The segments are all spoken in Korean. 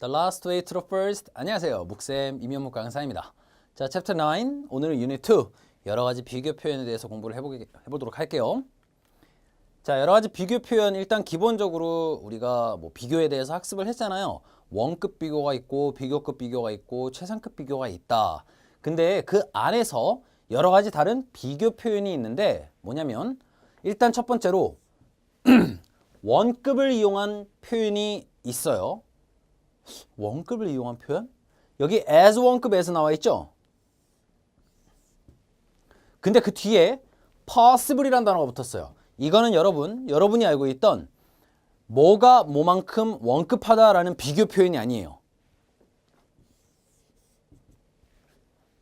The last way to the first. 안녕하세요. 묵쌤 이면목 강사입니다. 자, 챕터 9. 오늘은 유닛 2. 여러 가지 비교 표현에 대해서 공부를 해보게, 해보도록 할게요. 자, 여러 가지 비교 표현 일단 기본적으로 우리가 뭐 비교에 대해서 학습을 했잖아요. 원급 비교가 있고 비교급 비교가 있고 최상급 비교가 있다. 근데 그 안에서 여러 가지 다른 비교 표현이 있는데 뭐냐면 일단 첫 번째로 원급을 이용한 표현이 있어요. 원급을 이용한 표현? 여기 as 원급에서 나와 있죠? 근데 그 뒤에 possible이라는 단어가 붙었어요. 이거는 여러분, 여러분이 알고 있던 뭐가 뭐만큼 원급하다라는 비교 표현이 아니에요.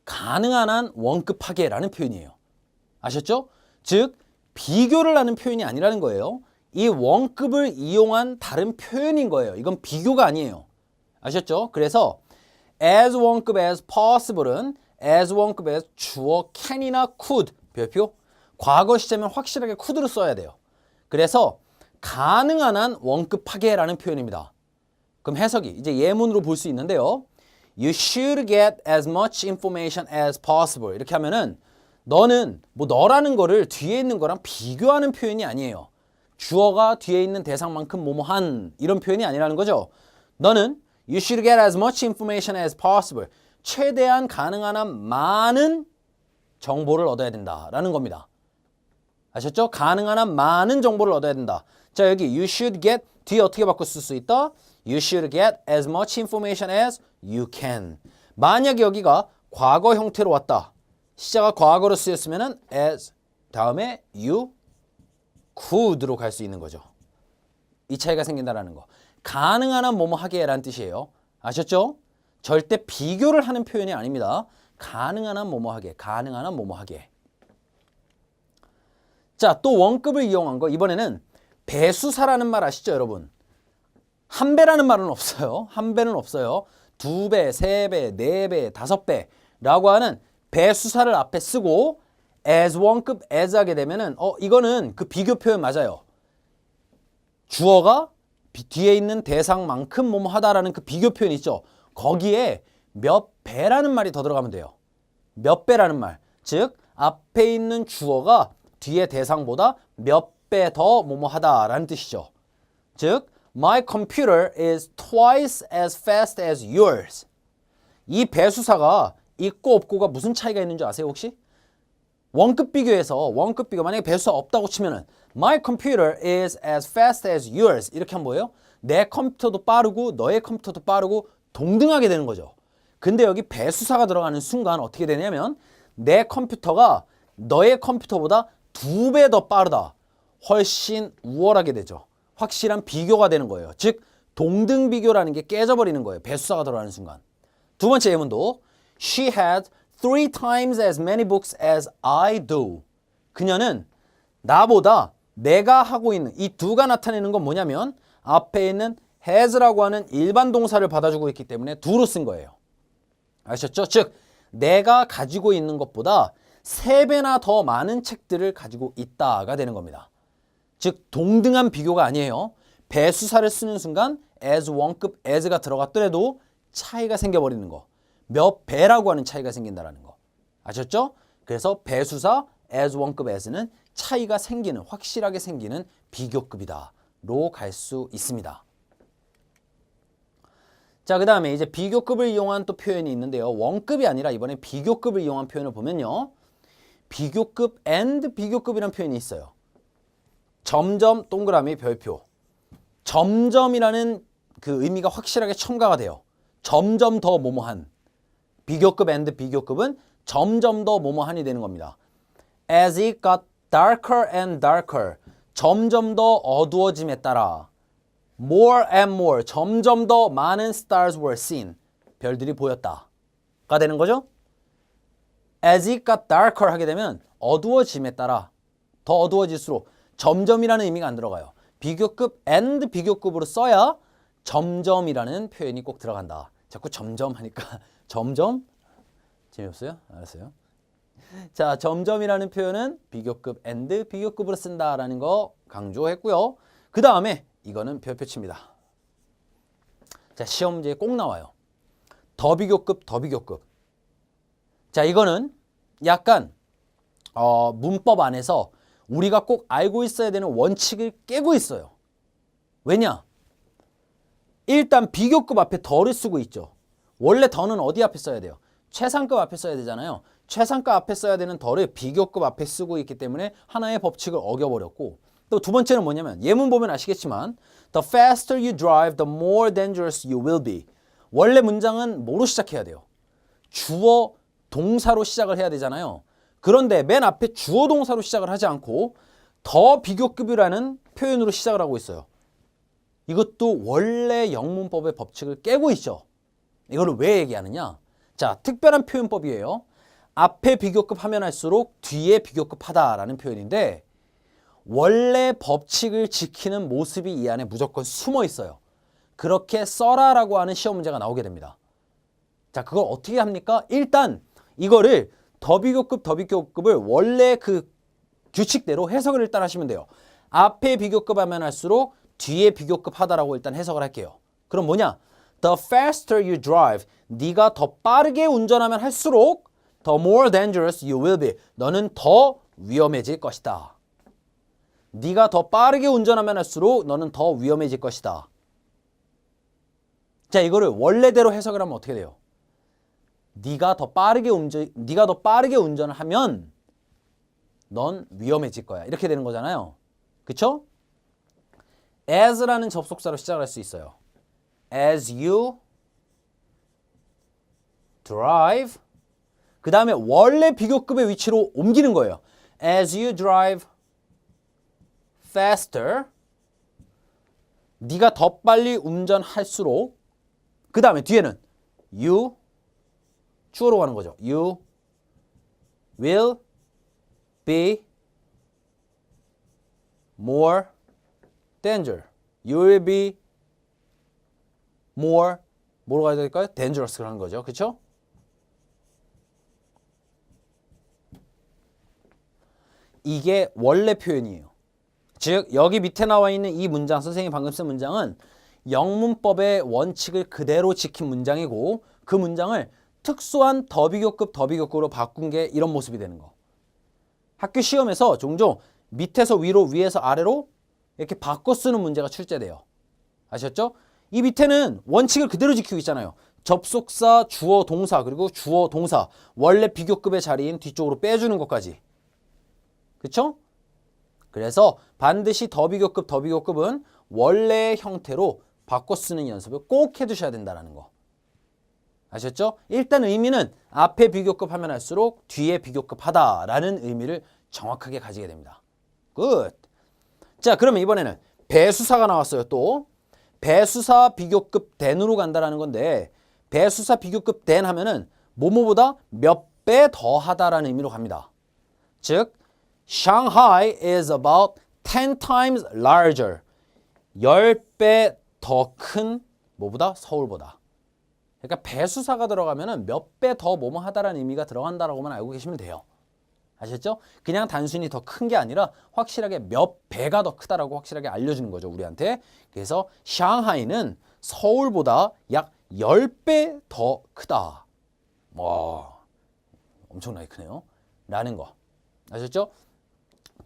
가능한 한 원급하게라는 표현이에요. 아셨죠? 즉 비교를 하는 표현이 아니라는 거예요. 이 원급을 이용한 다른 표현인 거예요. 이건 비교가 아니에요. 아셨죠? 그래서 as 원급 as possible은 as 원급 as 주어 can이나 could 별표 과거 시제면 확실하게 could를 써야 돼요. 그래서 가능한 한 원급하게라는 표현입니다. 그럼 해석이 이제 예문으로 볼 수 있는데요. You should get as much information as possible. 이렇게 하면은 너는 뭐 너라는 거를 뒤에 있는 거랑 비교하는 표현이 아니에요. 주어가 뒤에 있는 대상만큼 뭐뭐한 이런 표현이 아니라는 거죠. 너는 you should get as much information as possible. 최대한 가능한 한 많은 정보를 얻어야 된다라는 겁니다. 아셨죠? 가능한 한 많은 정보를 얻어야 된다. 자, 여기 you should get 뒤에 어떻게 바꿔 쓸 수 있다? You should get as much information as you can. 만약에 여기가 과거 형태로 왔다. 시자가 과거로 쓰였으면은 as 다음에 you could로 갈 수 있는 거죠. 이 차이가 생긴다라는 거. 가능한 한 뭐뭐 하게 라는 뜻이에요. 아셨죠? 절대 비교를 하는 표현이 아닙니다. 가능한 한 뭐뭐 하게, 가능한 한 뭐뭐 하게. 자, 또 원급을 이용한 거 이번에는 배수사라는 말 아시죠, 여러분? 한 배라는 말은 없어요. 한 배는 없어요. 두 배, 세 배, 네 배, 다섯 배라고 하는 배수사를 앞에 쓰고 as 원급 as 하게 되면은 어 이거는 그 비교 표현 맞아요. 주어가 비- 뒤에 있는 대상만큼 뭐뭐 하다라는 그 비교 표현 있죠. 거기에 몇 배라는 말이 더 들어가면 돼요. 몇 배라는 말. 즉 앞에 있는 주어가 뒤에 대상보다 몇 배 더 뭐뭐 하다라는 뜻이죠. 즉 my computer is twice as fast as yours. 이 배수사가 있고 없고가 무슨 차이가 있는 줄 아세요 혹시? 원급 비교에서 원급 비교 만약에 배수사 없다고 치면은 my computer is as fast as yours 이렇게 하면 뭐예요? 내 컴퓨터도 빠르고 너의 컴퓨터도 빠르고 동등하게 되는 거죠. 근데 여기 배수사가 들어가는 순간 어떻게 되냐면 내 컴퓨터가 너의 컴퓨터보다 두 배 더 빠르다. 훨씬 우월하게 되죠. 확실한 비교가 되는 거예요. 즉 동등 비교라는 게 깨져버리는 거예요. 배수사가 들어가는 순간. 두 번째 예문도 She had three times as many books as I do. 그녀는 나보다 내가 하고 있는 이 두가 나타내는 건 뭐냐면 앞에 있는 has라고 하는 일반 동사를 받아주고 있기 때문에 두로 쓴 거예요. 아셨죠? 즉 내가 가지고 있는 것보다 세 배나 더 많은 책들을 가지고 있다가 되는 겁니다. 즉 동등한 비교가 아니에요. 배수사를 쓰는 순간 as 원급 as가 들어갔더라도 차이가 생겨버리는 거. 몇 배라고 하는 차이가 생긴다라는 거. 아셨죠? 그래서 배수사 as 원급 as는 차이가 생기는 확실하게 생기는 비교급이다로 갈 수 있습니다. 자, 그 다음에 이제 비교급을 이용한 또 표현이 있는데요. 원급이 아니라 이번에 비교급을 이용한 표현을 보면요. 비교급 and 비교급이라는 표현이 있어요. 점점 동그라미 별표. 점점이라는 그 의미가 확실하게 첨가가 돼요. 점점 더 뭐뭐한. 비교급 and 비교급은 점점 더 뭐뭐한이 되는 겁니다. As it got darker and darker. 점점 더 어두워짐에 따라 more and more 점점 더 많은 stars were seen. 별들이 보였다가 되는 거죠. As it got darker 하게 되면 어두워짐에 따라 더 어두워질수록 점점이라는 의미가 안 들어가요. 비교급 and 비교급으로 써야 점점이라는 표현이 꼭 들어간다. 자꾸 점점 하니까 점점 재미없어요? 알았어요. 자, 점점이라는 표현은 비교급 and 비교급으로 쓴다라는 거 강조했고요. 그 다음에 이거는 별표치입니다. 자, 시험 문제에 꼭 나와요. 더 비교급, 더 비교급. 자, 이거는 약간 어, 문법 안에서 우리가 꼭 알고 있어야 되는 원칙을 깨고 있어요. 왜냐? 일단 비교급 앞에 더를 쓰고 있죠. 원래 더는 어디 앞에 써야 돼요? 최상급 앞에 써야 되잖아요. 최상급 앞에 써야 되는 더를 비교급 앞에 쓰고 있기 때문에 하나의 법칙을 어겨버렸고 또 두 번째는 뭐냐면 예문 보면 아시겠지만 The faster you drive, the more dangerous you will be. 원래 문장은 뭐로 시작해야 돼요? 주어 동사로 시작을 해야 되잖아요. 그런데 맨 앞에 주어 동사로 시작을 하지 않고 더 비교급이라는 표현으로 시작을 하고 있어요. 이것도 원래 영문법의 법칙을 깨고 있죠. 이거를 왜 얘기하느냐? 자, 특별한 표현법이에요. 앞에 비교급 하면 할수록 뒤에 비교급 하다라는 표현인데 원래 법칙을 지키는 모습이 이 안에 무조건 숨어 있어요. 그렇게 써라라고 하는 시험 문제가 나오게 됩니다. 자, 그걸 어떻게 합니까? 일단 이거를 더 비교급, 더 비교급을 원래 그 규칙대로 해석을 일단 하시면 돼요. 앞에 비교급 하면 할수록 뒤에 비교급 하다라고 일단 해석을 할게요. 그럼 뭐냐? The faster you drive, 네가 더 빠르게 운전하면 할수록 the more dangerous you will be. 너는 더 위험해질 것이다. 네가 더 빠르게 운전하면 할수록 너는 더 위험해질 것이다. 자, 이거를 원래대로 해석을 하면 어떻게 돼요? 네가 더 빠르게 운전 네가 더 빠르게 운전을 하면 넌 위험해질 거야. 이렇게 되는 거잖아요. 그쵸? as라는 접속사로 시작을 할수 있어요. as you drive 그 다음에 원래 비교급의 위치로 옮기는 거예요. as you drive faster 네가 더 빨리 운전할수록 그 다음에 뒤에는 you 주어로 가는 거죠. You will be more danger. You will be more 뭐로 가야 될까요? dangerous 하는 거죠. 그렇죠? 이게 원래 표현이에요. 즉 여기 밑에 나와 있는 이 문장 선생님이 방금 쓴 문장은 영문법의 원칙을 그대로 지킨 문장이고 그 문장을 특수한 더비교급 더비교급으로 바꾼 게 이런 모습이 되는 거. 학교 시험에서 종종 밑에서 위로 위에서 아래로 이렇게 바꿔 쓰는 문제가 출제돼요. 아셨죠? 이 밑에는 원칙을 그대로 지키고 있잖아요. 접속사, 주어, 동사 그리고 주어, 동사 원래 비교급의 자리인 뒤쪽으로 빼주는 것까지. 그쵸? 그래서 반드시 더비교급, 더비교급은 원래의 형태로 바꿔 쓰는 연습을 꼭 해두셔야 된다는 거. 아셨죠? 일단 의미는 앞에 비교급 하면 할수록 뒤에 비교급 하다라는 의미를 정확하게 가지게 됩니다. 굿. 자, 그러면 이번에는 배수사가 나왔어요. 또 배수사 비교급 den으로 간다라는 건데 배수사 비교급 den 하면은 뭐뭐보다 몇 배 더 하다라는 의미로 갑니다. 즉 Shanghai is about 10 times larger. 10배 더 큰 뭐보다 서울보다. 그러니까 배수사가 들어가면은 몇배 더 뭐뭐 하다라는 의미가 들어간다라고만 알고 계시면 돼요. 아셨죠? 그냥 단순히 더 큰 게 아니라 확실하게 몇 배가 더 크다라고 확실하게 알려주는 거죠, 우리한테. 그래서 샹하이는 서울보다 약 10배 더 크다. 와, 엄청나게 크네요. 라는 거. 아셨죠?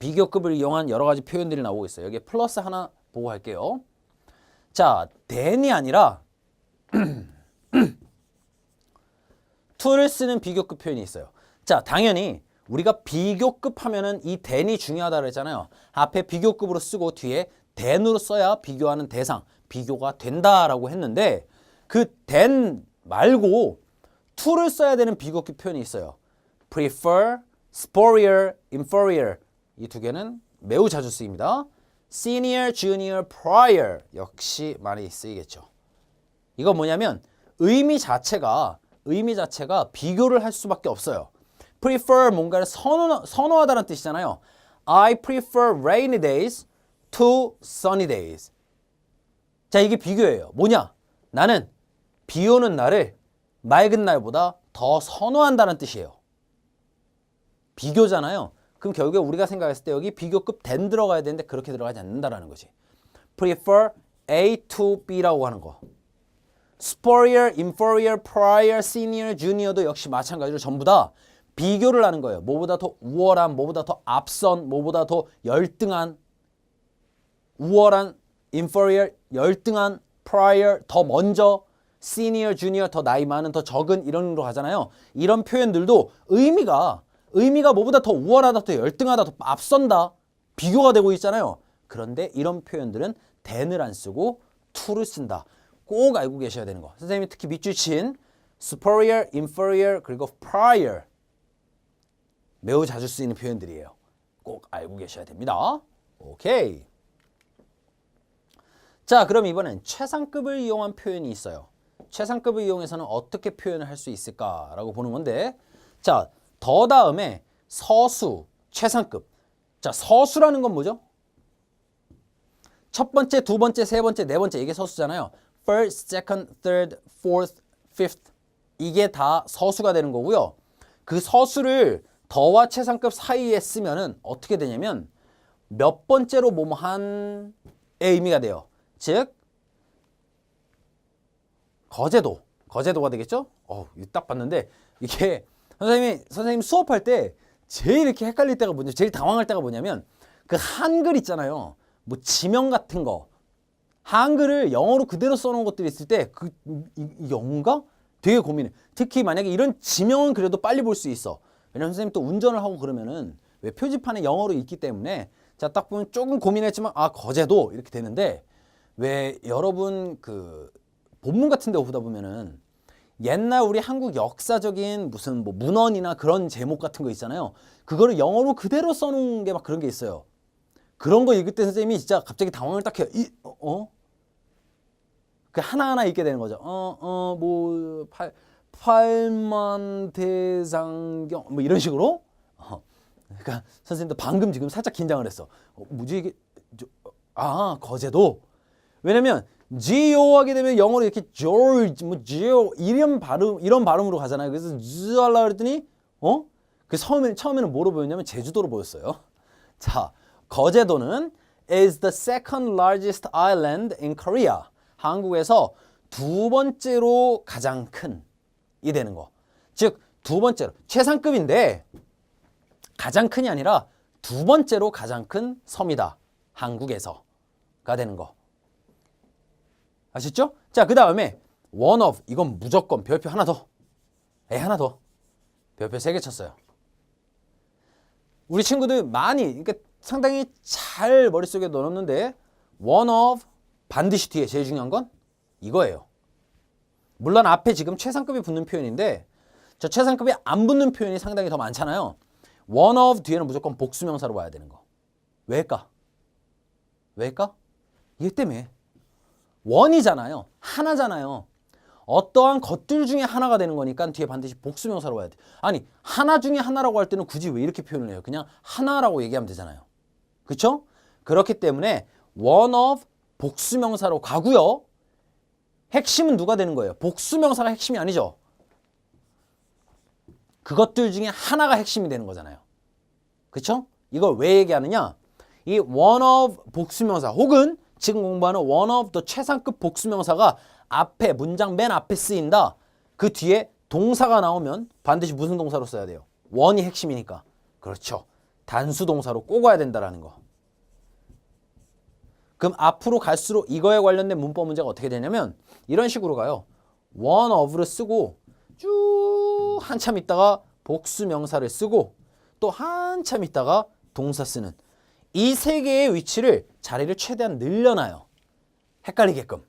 비교급을 이용한 여러 가지 표현들이 나오고 있어요. 여기에 플러스 하나 보고 할게요. 자, then이 아니라 to를 쓰는 비교급 표현이 있어요. 자, 당연히 우리가 비교급 하면은 이 then이 중요하다 그랬잖아요. 앞에 비교급으로 쓰고 뒤에 then으로 써야 비교하는 대상, 비교가 된다라고 했는데 그 then 말고 to를 써야 되는 비교급 표현이 있어요. prefer, superior, inferior 이 두 개는 매우 자주 쓰입니다. senior, junior, prior 역시 많이 쓰이겠죠. 이거 뭐냐면 의미 자체가 의미 자체가 비교를 할 수밖에 없어요. prefer 뭔가를 선호, 선호하다는 뜻이잖아요. I prefer rainy days to sunny days. 자, 이게 비교예요. 뭐냐? 나는 비 오는 날을 맑은 날보다 더 선호한다는 뜻이에요. 비교잖아요. 그럼 결국에 우리가 생각했을 때 여기 비교급 then 들어가야 되는데 그렇게 들어가지 않는다라는 거지. prefer A to B라고 하는 거. superior, inferior, prior, senior, junior도 역시 마찬가지로 전부 다 비교를 하는 거예요. 뭐보다 더 우월한, 뭐보다 더 앞선, 뭐보다 더 열등한, 우월한, inferior, 열등한, prior, 더 먼저, senior, junior, 더 나이 많은, 더 적은 이런 로 가잖아요. 이런 표현들도 의미가 의미가 뭐보다 더 우월하다, 더 열등하다, 더 앞선다 비교가 되고 있잖아요. 그런데 이런 표현들은 than을 안 쓰고 to를 쓴다. 꼭 알고 계셔야 되는 거. 선생님이 특히 밑줄 친 superior, inferior 그리고 prior 매우 자주 쓰이는 표현들이에요. 꼭 알고 계셔야 됩니다. 오케이. 자, 그럼 이번엔 최상급을 이용한 표현이 있어요. 최상급을 이용해서는 어떻게 표현을 할 수 있을까라고 보는 건데, 자, 더 다음에 서수, 최상급. 자, 서수라는 건 뭐죠? 첫 번째, 두 번째, 세 번째, 네 번째 이게 서수잖아요. First, second, third, fourth, fifth 이게 다 서수가 되는 거고요. 그 서수를 더와 최상급 사이에 쓰면은 어떻게 되냐면 몇 번째로 뭐뭐한의 의미가 돼요. 즉 거제도, 거제도가 되겠죠? 어, 딱 봤는데 이게 선생님이 선생님 수업할 때 제일 이렇게 헷갈릴 때가 뭐냐, 제일 당황할 때가 뭐냐면 그 한글 있잖아요. 뭐 지명 같은 거 한글을 영어로 그대로 써놓은 것들이 있을 때그 영어인가? 되게 고민해. 특히 만약에 이런 지명은 그래도 빨리 볼 수 있어. 왜냐면 선생님 또 운전을 하고 그러면은 왜 표지판에 영어로 있기 때문에 자 딱 보면 조금 고민했지만 아 거제도 이렇게 되는데 왜 여러분 그 본문 같은 데 보다 보면은 옛날 우리 한국 역사적인 무슨 뭐 문헌이나 그런 제목 같은 거 있잖아요. 그거를 영어로 그대로 써놓은 게 막 그런 게 있어요. 그런 거 읽을 때 선생님이 진짜 갑자기 당황을 딱 해요. 이, 어? 어? 그 하나하나 읽게 되는 거죠. 어, 어, 뭐, 팔, 팔만 대상경, 뭐 이런 식으로. 어. 그러니까 선생님도 방금 지금 살짝 긴장을 했어. 어, 뭐지 이게? 저, 아, 거제도. 왜냐면, 지오 하게 되면 영어로 이렇게 조지, 뭐 지오 이런 발음 이런 발음으로 가잖아요. 그래서 지알라 그랬더니 어? 그 처음에 처음에는 뭐로 보였냐면 제주도로 보였어요. 자, 거제도는 is the second largest island in Korea. 한국에서 두 번째로 가장 큰이 되는 거. 즉, 두 번째로 최상급인데 가장 큰이 아니라 두 번째로 가장 큰 섬이다. 한국에서가 되는 거. 아셨죠? 자, 그 다음에 one of 이건 무조건 별표 하나 더. 에 하나 더. 별표 세 개 쳤어요. 우리 친구들 많이 그러니까 상당히 잘 머릿속에 넣었는데 one of 반드시 뒤에 제일 중요한 건 이거예요. 물론 앞에 지금 최상급이 붙는 표현인데 저 최상급이 안 붙는 표현이 상당히 더 많잖아요. one of 뒤에는 무조건 복수명사로 봐야 되는 거. 왜일까? 왜일까? 얘 때문에. 원이잖아요. 하나잖아요. 어떠한 것들 중에 하나가 되는 거니까 뒤에 반드시 복수명사로 와야 돼. 아니, 하나 중에 하나라고 할 때는 굳이 왜 이렇게 표현을 해요? 그냥 하나라고 얘기하면 되잖아요. 그렇죠? 그렇기 때문에 one of 복수명사로 가고요. 핵심은 누가 되는 거예요? 복수명사가 핵심이 아니죠. 그것들 중에 하나가 핵심이 되는 거잖아요. 그렇죠? 이걸 왜 얘기하느냐? 이 one of 복수명사 혹은 지금 공부하는 one of the 최상급 복수명사가 앞에 문장 맨 앞에 쓰인다. 그 뒤에 동사가 나오면 반드시 무슨 동사로 써야 돼요? 원이 핵심이니까. 그렇죠. 단수 동사로 꼭 와야 된다라는 거. 그럼 앞으로 갈수록 이거에 관련된 문법 문제가 어떻게 되냐면 이런 식으로 가요. one of를 쓰고 쭉 한참 있다가 복수 명사를 쓰고 또 한참 있다가 동사 쓰는 이 세 개의 위치를 자리를 최대한 늘려놔요. 헷갈리게끔.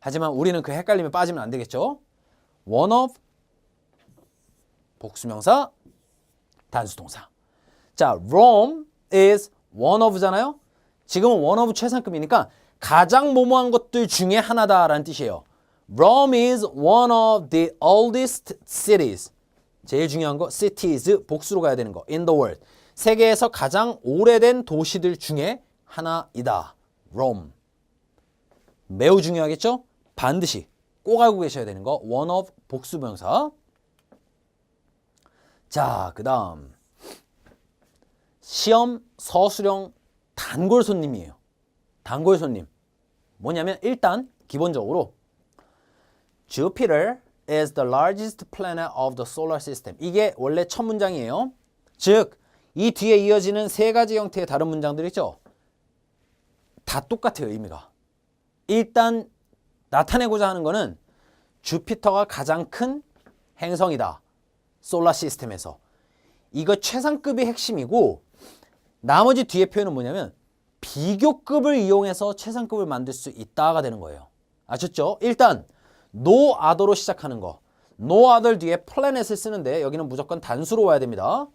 하지만 우리는 그 헷갈림에 빠지면 안 되겠죠. one of 복수명사 단수동사. 자, Rome is one of잖아요. 지금은 one of 최상급이니까 가장 모모한 것들 중에 하나다라는 뜻이에요. Rome is one of the oldest cities. 제일 중요한 거 cities 복수로 가야 되는 거 in the world. 세계에서 가장 오래된 도시들 중에 하나이다. Rome. 매우 중요하겠죠? 반드시 꼭 알고 계셔야 되는 거 one 복수명사. 자, 그 다음 시험 서술형 단골 손님이에요. 단골 손님. 뭐냐면 일단 기본적으로 Jupiter is the largest planet of the solar system. 이게 원래 첫 문장이에요. 즉, 이 뒤에 이어지는 세 가지 형태의 다른 문장들 있죠? 다 똑같아요, 의미가. 일단 나타내고자 하는 거는 주피터가 가장 큰 행성이다. 솔라 시스템에서. 이거 최상급이 핵심이고 나머지 뒤에 표현은 뭐냐면 비교급을 이용해서 최상급을 만들 수 있다가 되는 거예요. 아셨죠? 일단 no other로 시작하는 거. no other 뒤에 planet을 쓰는데 여기는 무조건 단수로 와야 됩니다.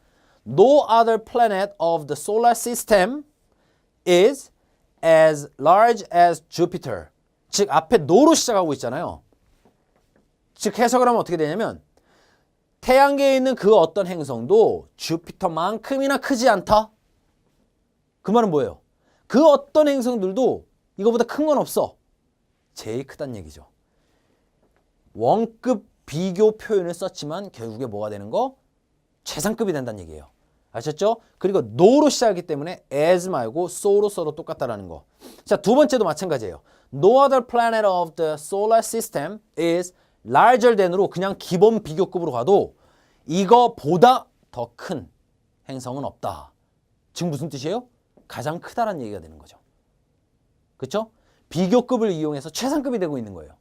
No other planet of the solar system is as large as Jupiter. 즉 앞에 no로 시작하고 있잖아요. 즉 해석을 하면 어떻게 되냐면 태양계에 있는 그 어떤 행성도 주피터만큼이나 크지 않다. 그 말은 뭐예요? 그 어떤 행성들도 이거보다 큰 건 없어. 제일 크단 얘기죠. 원급 비교 표현을 썼지만 결국에 뭐가 되는 거? 최상급이 된다는 얘기예요. 아셨죠? 그리고 no로 시작하기 때문에 as 말고 so로 써도 똑같다라는 거. 자, 두 번째도 마찬가지예요. No other planet of the solar system is larger than으로 그냥 기본 비교급으로 가도 이거보다 더 큰 행성은 없다. 지금 무슨 뜻이에요? 가장 크다라는 얘기가 되는 거죠. 그렇죠? 비교급을 이용해서 최상급이 되고 있는 거예요.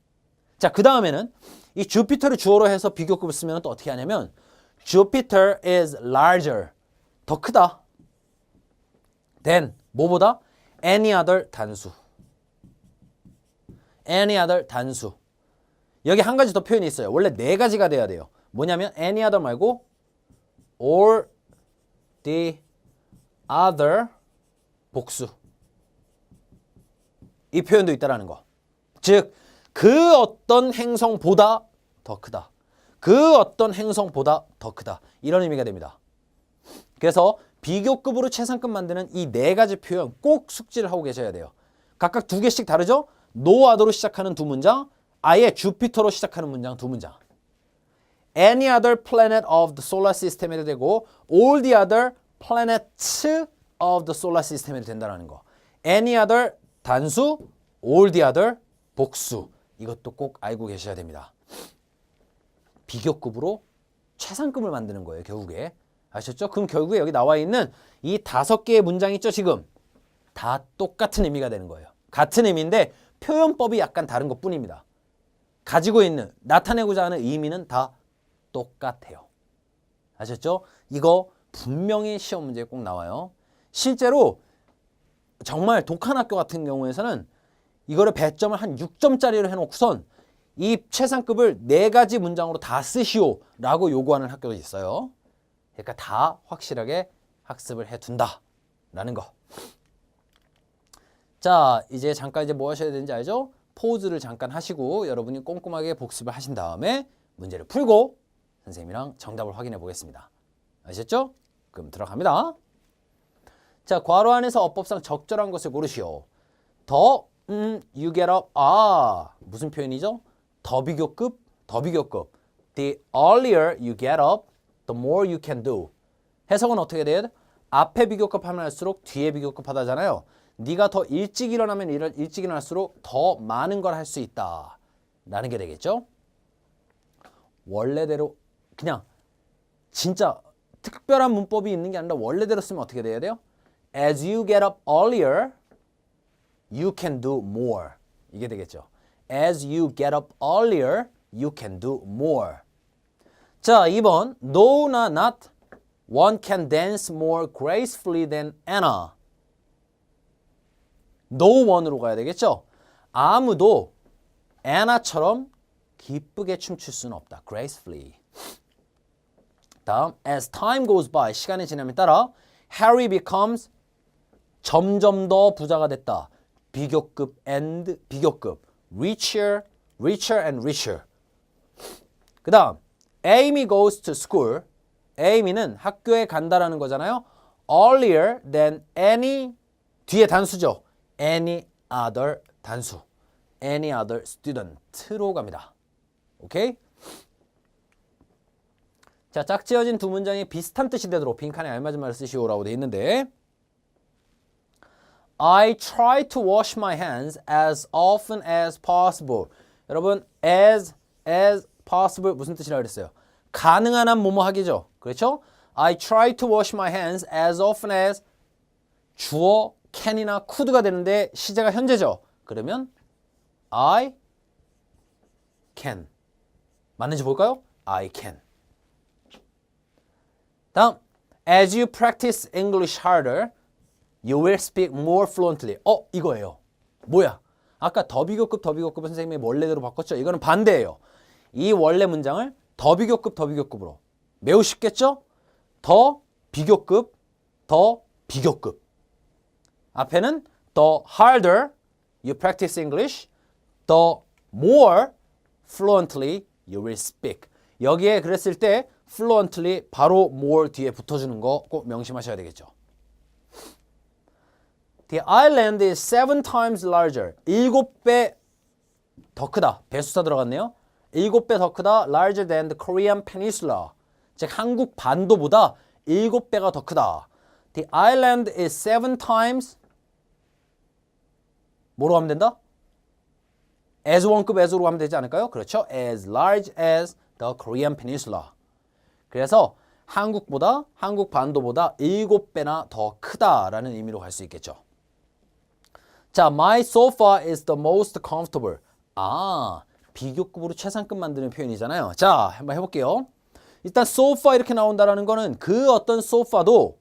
자, 그 다음에는 이 주피터를 주어로 해서 비교급을 쓰면 또 어떻게 하냐면 Jupiter is larger. 더 크다. than 뭐보다? any other 단수. any other 단수. 여기 한 가지 더 표현이 있어요. 원래 네 가지가 돼야 돼요. 뭐냐면 any other 말고 or the other 복수. 이 표현도 있다라는 거. 즉, 그 어떤 행성보다 더 크다. 그 어떤 행성보다 더 크다. 이런 의미가 됩니다. 그래서 비교급으로 최상급 만드는 이 네 가지 표현 꼭 숙지를 하고 계셔야 돼요. 각각 두 개씩 다르죠? 노아더로 시작하는 두 문장, 아예 주피터로 시작하는 문장 두 문장. Any other planet of the solar system 해도 되고 all the other planets of the solar system 해도 된다는 거. Any other 단수, all the other 복수. 이것도 꼭 알고 계셔야 됩니다. 비교급으로 최상급을 만드는 거예요, 결국에. 아셨죠? 그럼 결국에 여기 나와 있는 이 다섯 개의 문장 있죠, 지금? 다 똑같은 의미가 되는 거예요. 같은 의미인데 표현법이 약간 다른 것 뿐입니다. 가지고 있는, 나타내고자 하는 의미는 다 똑같아요. 아셨죠? 이거 분명히 시험 문제에 꼭 나와요. 실제로 정말 독한 학교 같은 경우에서는 이거를 배점을 한 6점짜리로 해놓고선 이 최상급을 네 가지 문장으로 다 쓰시오라고 요구하는 학교도 있어요. 그러니까 다 확실하게 학습을 해둔다라는 거. 자, 이제 잠깐 이제 뭐 하셔야 되는지 알죠? 포즈를 잠깐 하시고 여러분이 꼼꼼하게 복습을 하신 다음에 문제를 풀고 선생님이랑 정답을 확인해 보겠습니다. 아셨죠? 그럼 들어갑니다. 자, 괄호 안에서 어법상 적절한 것을 고르시오. 더, 음, you get up. 아, 무슨 표현이죠? 더 비교급, 더 비교급. The earlier you get up, the more you can do. 해석은 어떻게 돼요? 앞에 비교급 하면 할수록 뒤에 비교급 하다잖아요. 네가 더 일찍 일어나면 일, 일찍 일어날수록 더 많은 걸 할 수 있다. 라는 게 되겠죠? 원래대로 그냥 진짜 특별한 문법이 있는 게 아니라 원래대로 쓰면 어떻게 돼야 돼요? As you get up earlier, you can do more. 이게 되겠죠. As you get up earlier, you can do more. 자, 2번. No, not, not. One can dance more gracefully than Anna. No one으로 가야 되겠죠? 아무도 애나처럼 기쁘게 춤출 수는 없다. gracefully. 다음, as time goes by, 시간이 지남에 따라 Harry becomes 점점 더 부자가 됐다. 비교급 and 비교급, richer, richer and richer. 그 다음, Amy goes to school. Amy는 학교에 간다라는 거잖아요. Earlier than any 뒤에 단수죠. Any other 단수. Any other student로 갑니다. 오케이? 자, 짝지어진 두 문장이 비슷한 뜻이 되도록 빈칸에 알맞은 말을 쓰시오라고 돼 있는데 I try to wash my hands as often as possible. 여러분, as as possible 무슨 뜻이라 그랬어요? 가능한 한 뭐뭐 하기죠. 그렇죠? I try to wash my hands as often as 주어 can이나 could가 되는데 시제가 현재죠. 그러면 I can 맞는지 볼까요? I can. 다음 As you practice English harder, you will speak more fluently. 어, 이거예요. 뭐야? 아까 더 비교급 더 비교급 선생님이 원래대로 바꿨죠? 이거는 반대예요. 이 원래 문장을 더 비교급 더 비교급으로 매우 쉽겠죠? 더 비교급 더 비교급 앞에는 the harder you practice English, the more fluently you will speak. 여기에 그랬을 때 fluently 바로 more 뒤에 붙어주는 거 꼭 명심하셔야 되겠죠. The island is seven times larger. 일곱 배 더 크다. 배수사 들어갔네요. 일곱 배더 크다. larger than the Korean peninsula. 즉 한국 반도보다 일곱 배가 더 크다. The island is seven times 뭐로 하면 된다? as 원급 as로 하면 되지 않을까요? 그렇죠. as large as the Korean peninsula. 그래서 한국보다 한국 반도보다 일곱 배나 더 크다라는 의미로 갈 수 있겠죠. 자, my sofa is the most comfortable. 아, 비교급으로 최상급 만드는 표현이잖아요. 자, 한번 해볼게요. 일단 sofa 이렇게 나온다라는 거는 그 어떤 소파도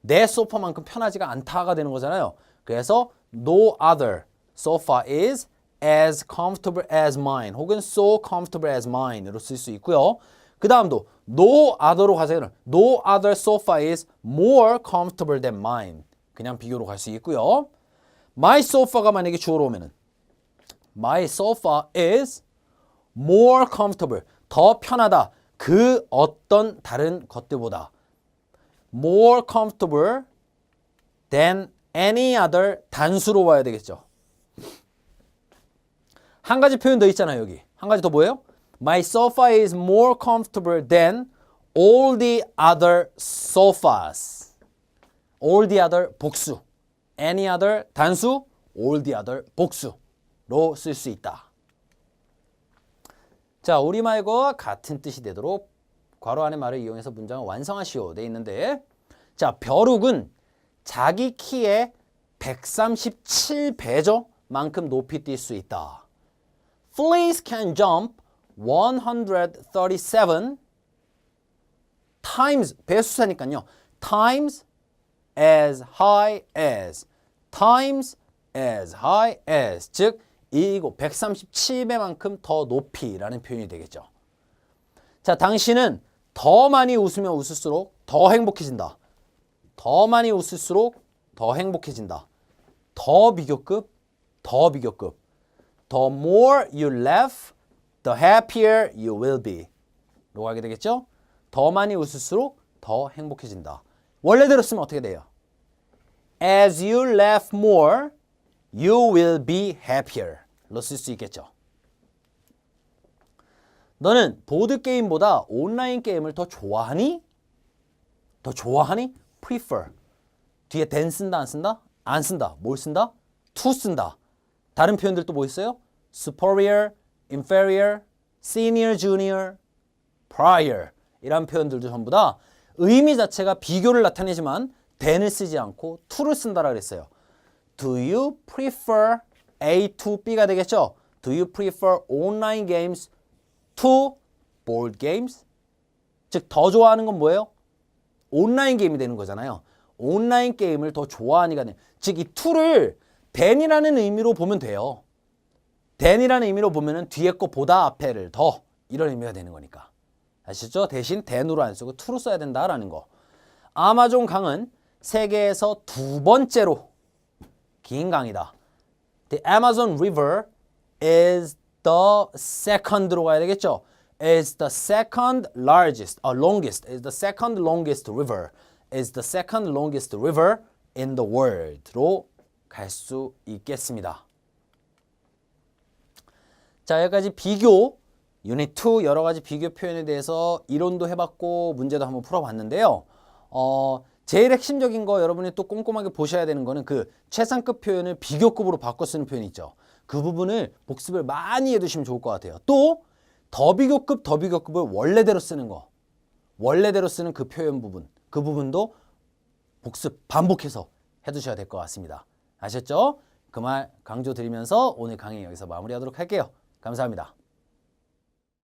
내 소파만큼 편하지가 않다가 되는 거잖아요. 그래서 no other sofa is as comfortable as mine 혹은 so comfortable as mine으로 쓸 수 있고요. 그 다음도 no other로 가세요. no other sofa is more comfortable than mine. 그냥 비교로 갈 수 있고요. my sofa가 만약에 주어로 오면은 my sofa is more comfortable. 더 편하다. 그 어떤 다른 것들보다 more comfortable than any other 단수로 봐야 되겠죠. 한 가지 표현 더 있잖아요, 여기. 한 가지 더 뭐예요? My sofa is more comfortable than all the other sofas. all the other 복수. any other 단수, all the other 복수 로 쓸 수 있다. 자, 우리말과 같은 뜻이 되도록 괄호 안의 말을 이용해서 문장을 완성하시오 돼 있는데 자, 벼룩은 자기 키의 137배죠? 만큼 높이 뛸 수 있다. Fleas can jump 137 times 배수사니까요. times as high as times as high as 즉 이고 137배만큼 더 높이라는 표현이 되겠죠. 자, 당신은 더 많이 웃으면 웃을수록 더 행복해진다. 더 많이 웃을수록 더 행복해진다. 더 비교급, 더 비교급. The more you laugh, the happier you will be. 로 가게 되겠죠? 더 많이 웃을수록 더 행복해진다. 원래대로 쓰면 어떻게 돼요? As you laugh more, you will be happier. 로쓸수 있겠죠. 너는 보드게임보다 온라인 게임을 더 좋아하니? 더 좋아하니? prefer. 뒤에 than 쓴다 안 쓴다? 안 쓴다. 뭘 쓴다? to 쓴다. 다른 표현들 또 뭐 있어요? superior, inferior, senior, junior, prior 이런 표현들도 전부 다 의미 자체가 비교를 나타내지만 than을 쓰지 않고 to를 쓴다라 그랬어요. Do you prefer A to B가 되겠죠? Do you prefer online games to board games? 즉 더 좋아하는 건 뭐예요? 온라인 게임이 되는 거잖아요. 온라인 게임을 더 좋아하니까 즉 이 to를 than이라는 의미로 보면 돼요. than이라는 의미로 보면은 뒤에 거보다 앞에를 더 이런 의미가 되는 거니까. 아시죠? 대신 than으로 안 쓰고 to로 써야 된다라는 거. 아마존 강은 세계에서 두 번째로 긴 강이다. The Amazon River is the second로 가야 되겠죠? is the second largest, uh, longest, is the second longest river, is the second longest river in the world로 갈 수 있겠습니다. 자, 여기까지 비교 유닛 2 여러 가지 비교 표현에 대해서 이론도 해봤고 문제도 한번 풀어봤는데요. 어, 제일 핵심적인 거 여러분이 또 꼼꼼하게 보셔야 되는 거는 그 최상급 표현을 비교급으로 바꿔 쓰는 표현이 있죠. 그 부분을 복습을 많이 해두시면 좋을 것 같아요. 또 더비교급 더비교급을 원래대로 쓰는 거 원래대로 쓰는 그 표현 부분 그 부분도 복습 반복해서 해두셔야 될 것 같습니다. 아셨죠? 그 말 강조 드리면서 오늘 강의 여기서 마무리하도록 할게요. 감사합니다.